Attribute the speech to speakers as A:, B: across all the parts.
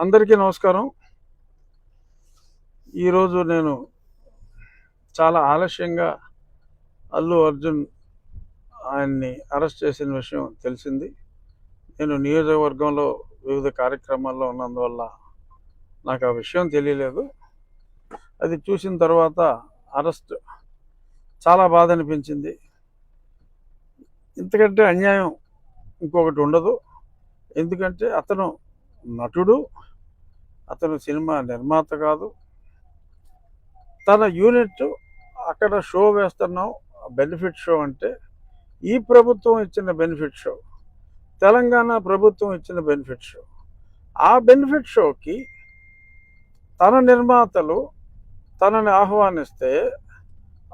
A: అందరికీ నమస్కారం. ఈరోజు నేను చాలా ఆలస్యంగా అల్లు అర్జున్ ఆయన్ని అరెస్ట్ చేసిన విషయం తెలిసింది. నేను నియోజకవర్గంలో వివిధ కార్యక్రమాల్లో ఉన్నందువల్ల నాకు ఆ విషయం తెలియలేదు. అది చూసిన తర్వాత అరెస్ట్ చాలా బాధ అనిపించింది. ఇంతకంటే అన్యాయం ఇంకొకటి ఉండదు. ఎందుకంటే అతను నటుడు అతను సినిమా నిర్మాత కాదు. తన యూనిట్ అక్కడ షో వేస్తున్నాం బెనిఫిట్ షో అంటే ఈ ప్రభుత్వం ఇచ్చిన బెనిఫిట్ షో తెలంగాణ ప్రభుత్వం ఇచ్చిన బెనిఫిట్ షో. ఆ బెనిఫిట్ షోకి తన నిర్మాతలు తనని ఆహ్వానిస్తే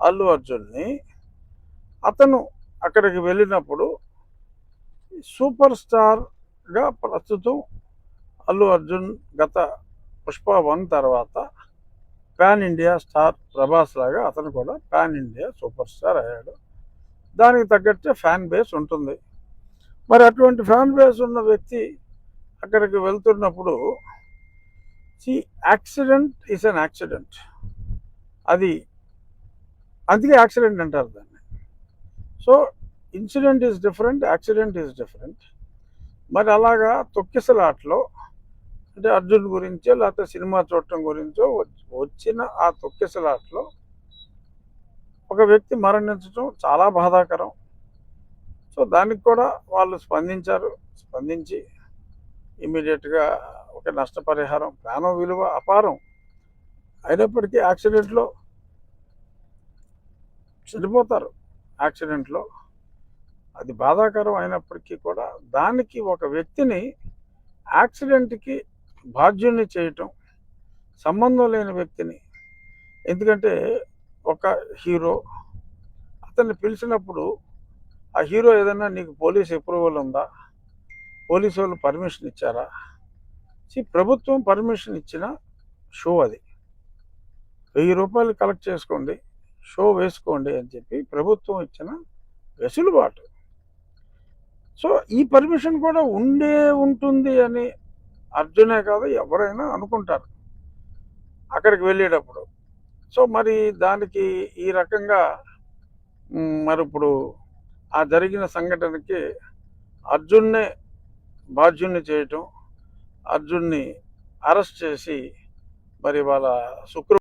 A: అల్లు అర్జున్ని అతను అక్కడికి వెళ్ళినప్పుడు సూపర్ స్టార్గా ప్రస్తుతం అల్లు అర్జున్ గత పుష్ప వన్ తర్వాత పాన్ ఇండియా స్టార్ ప్రభాస్ లాగా అతను కూడా పాన్ ఇండియా సూపర్ స్టార్ అయ్యాడు. దానికి తగ్గట్టే ఫ్యాన్ బేస్ ఉంటుంది. మరి అటువంటి ఫ్యాన్ బేస్ ఉన్న వ్యక్తి అక్కడికి వెళ్తున్నప్పుడు see accident is an accident. అది అందుకే యాక్సిడెంట్ అంటారు దాన్ని. So incident is different accident is different. మరి అలాగా తొక్కిసలాట్లో అంటే అర్జున్ గురించో లేకపోతే సినిమా చూడటం గురించో వచ్చిన ఆ తొక్కిసలాట్లో ఒక వ్యక్తి మరణించడం చాలా బాధాకరం. సో దానికి కూడా వాళ్ళు స్పందించారు. స్పందించి ఇమీడియట్గా ఒక నష్టపరిహారం ప్రాణం విలువ అపారం అయినప్పటికీ యాక్సిడెంట్లో చనిపోతారు. యాక్సిడెంట్లో అది బాధాకరం అయినప్పటికీ కూడా దానికి ఒక వ్యక్తిని యాక్సిడెంట్కి బాధ్యుణ్ణి చేయటం సంబంధం లేని వ్యక్తిని. ఎందుకంటే ఒక హీరో అతన్ని పిలిచినప్పుడు ఆ హీరో ఏదైనా నీకు పోలీస్ అప్రూవల్ ఉందా? పోలీసు వాళ్ళు పర్మిషన్ ఇచ్చారా? See, ప్రభుత్వం పర్మిషన్ ఇచ్చిన షో అది. వెయ్యి రూపాయలు కలెక్ట్ చేసుకోండి షో వేసుకోండి అని చెప్పి ప్రభుత్వం ఇచ్చిన వెసులుబాటు. సో ఈ పర్మిషన్ కూడా ఉండే ఉంటుంది అని అర్జునే కాదు ఎవరైనా అనుకుంటారు. అక్కడికి వెళ్ళేటప్పుడు. సో మరి దానికి ఈ రకంగా మరి ఇప్పుడు ఆ జరిగిన సంఘటనకి అర్జున్నే బాధ్యుణ్ణి చేయటం అర్జున్ని అరెస్ట్ చేసి మరి వాళ్ళ శుక్ర